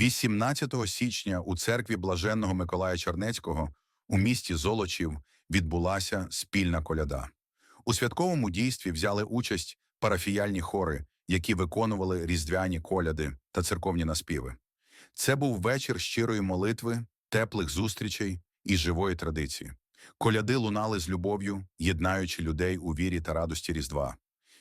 18 січня у церкві блаженного Миколая Чернецького у місті Золочів відбулася спільна коляда. У святковому дійстві взяли участь парафіяльні хори, які виконували різдвяні коляди та церковні наспіви. Це був вечір щирої молитви, теплих зустрічей і живої традиції. Коляди лунали з любов'ю, єднаючи людей у вірі та радості Різдва.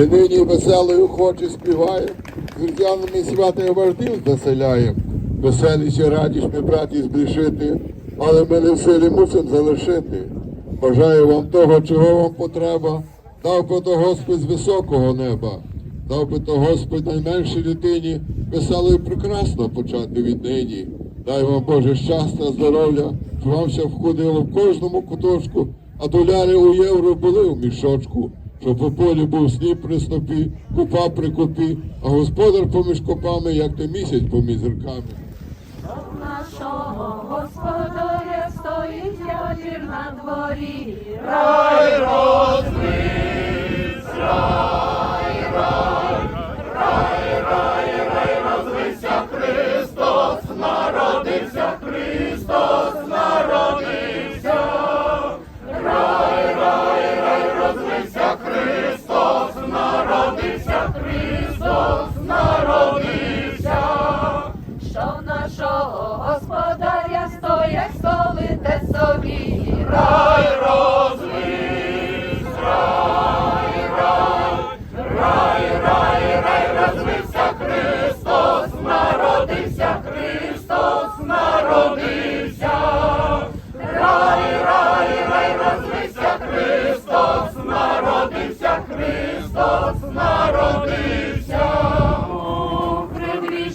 нині веселою охоче співаємо, з різдвяними святами вождів заселяємо. Веселість і радість ми, браті, збрішити, але ми не в силі мусимо залишити. Бажаю вам того, чого вам потреба, дав би то Господь з високого неба, дав би то Господь найменшій дитині весело і прекрасно почати віднині. Дай вам Боже щастя, здоров'я, щоб вам все входило в кожному куточку, а доляри у євро були у мішочку. Щоб по полі був сніп при снопі, купа при купі, а господар поміж копами, як то місяць поміж зірками. Нашого господаря стоїть ядір на дворі. Що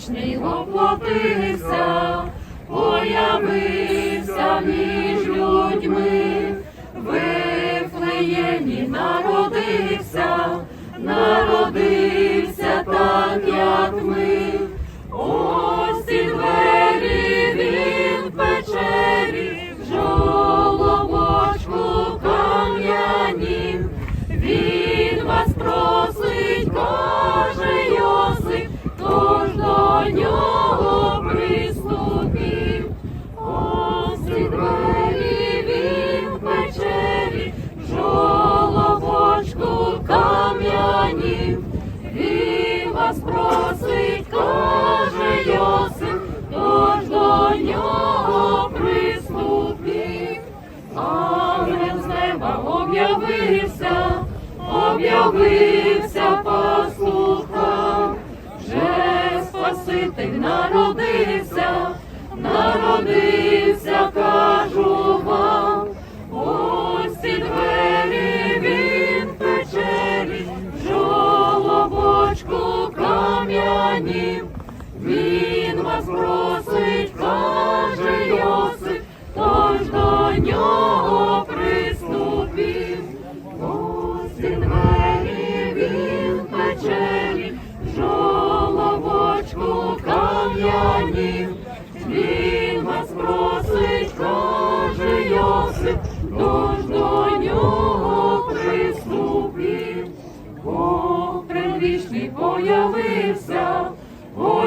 предвічний воплотився, появився між людьми, виплеєні, народився, народився об'явився пастухам, вже Спаситель народився,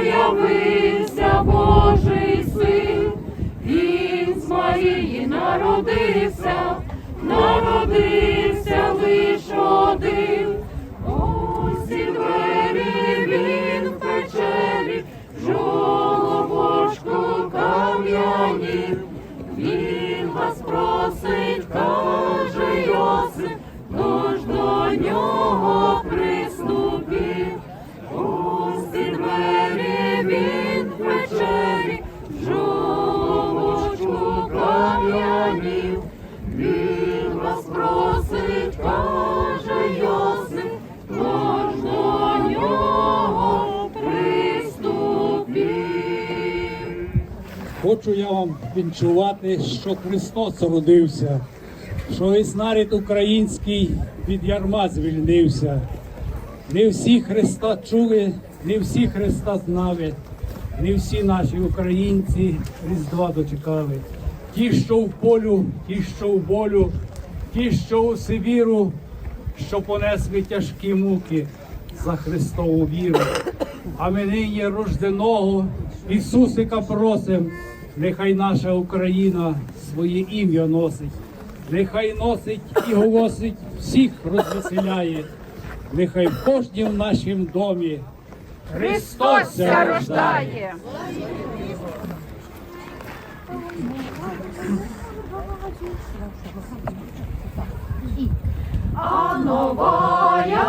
явився Божий син, він з Марії народився, народився лиш один, ось і двері він в печері, жолобочку кам'яні. Хочу я вам вінчувати, що Христос родився, що весь нарід український від ярма звільнився. Не всі Христа чули, не всі Христа знали, не всі наші українці Різдва дочекали. Ті, що в полю, ті, що в болю, ті, що у Сибіру, що понесли тяжкі муки за Христову віру. А ми нині рожденого Ісусика просим, нехай наша Україна своє ім'я носить, нехай носить і голосить, всіх розвеселяє, нехай в кожнім нашім домі Христос рождає. А новая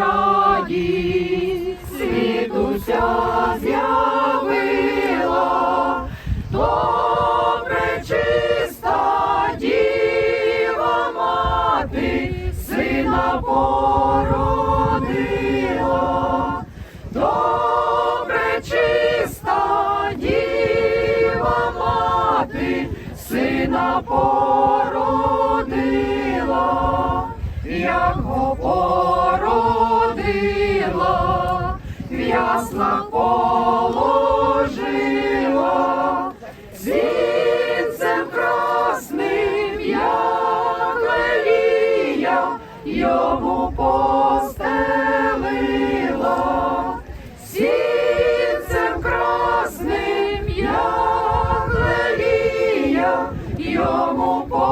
радість сина породила, як го породила, в яслах положила, йому постелила.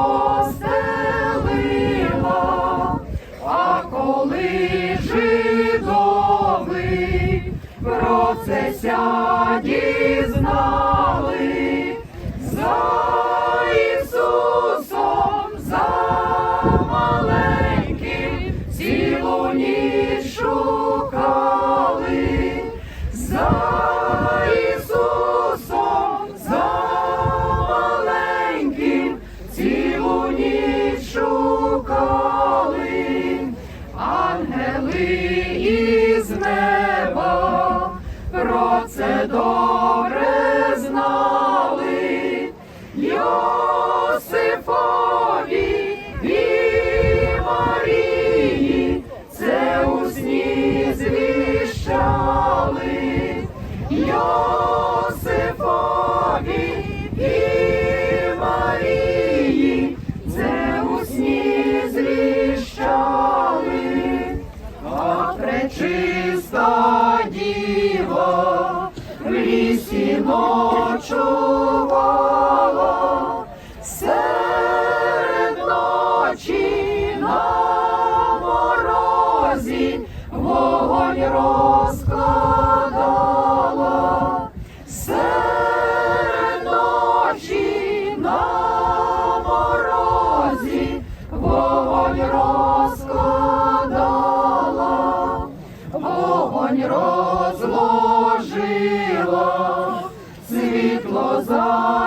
너 Lord.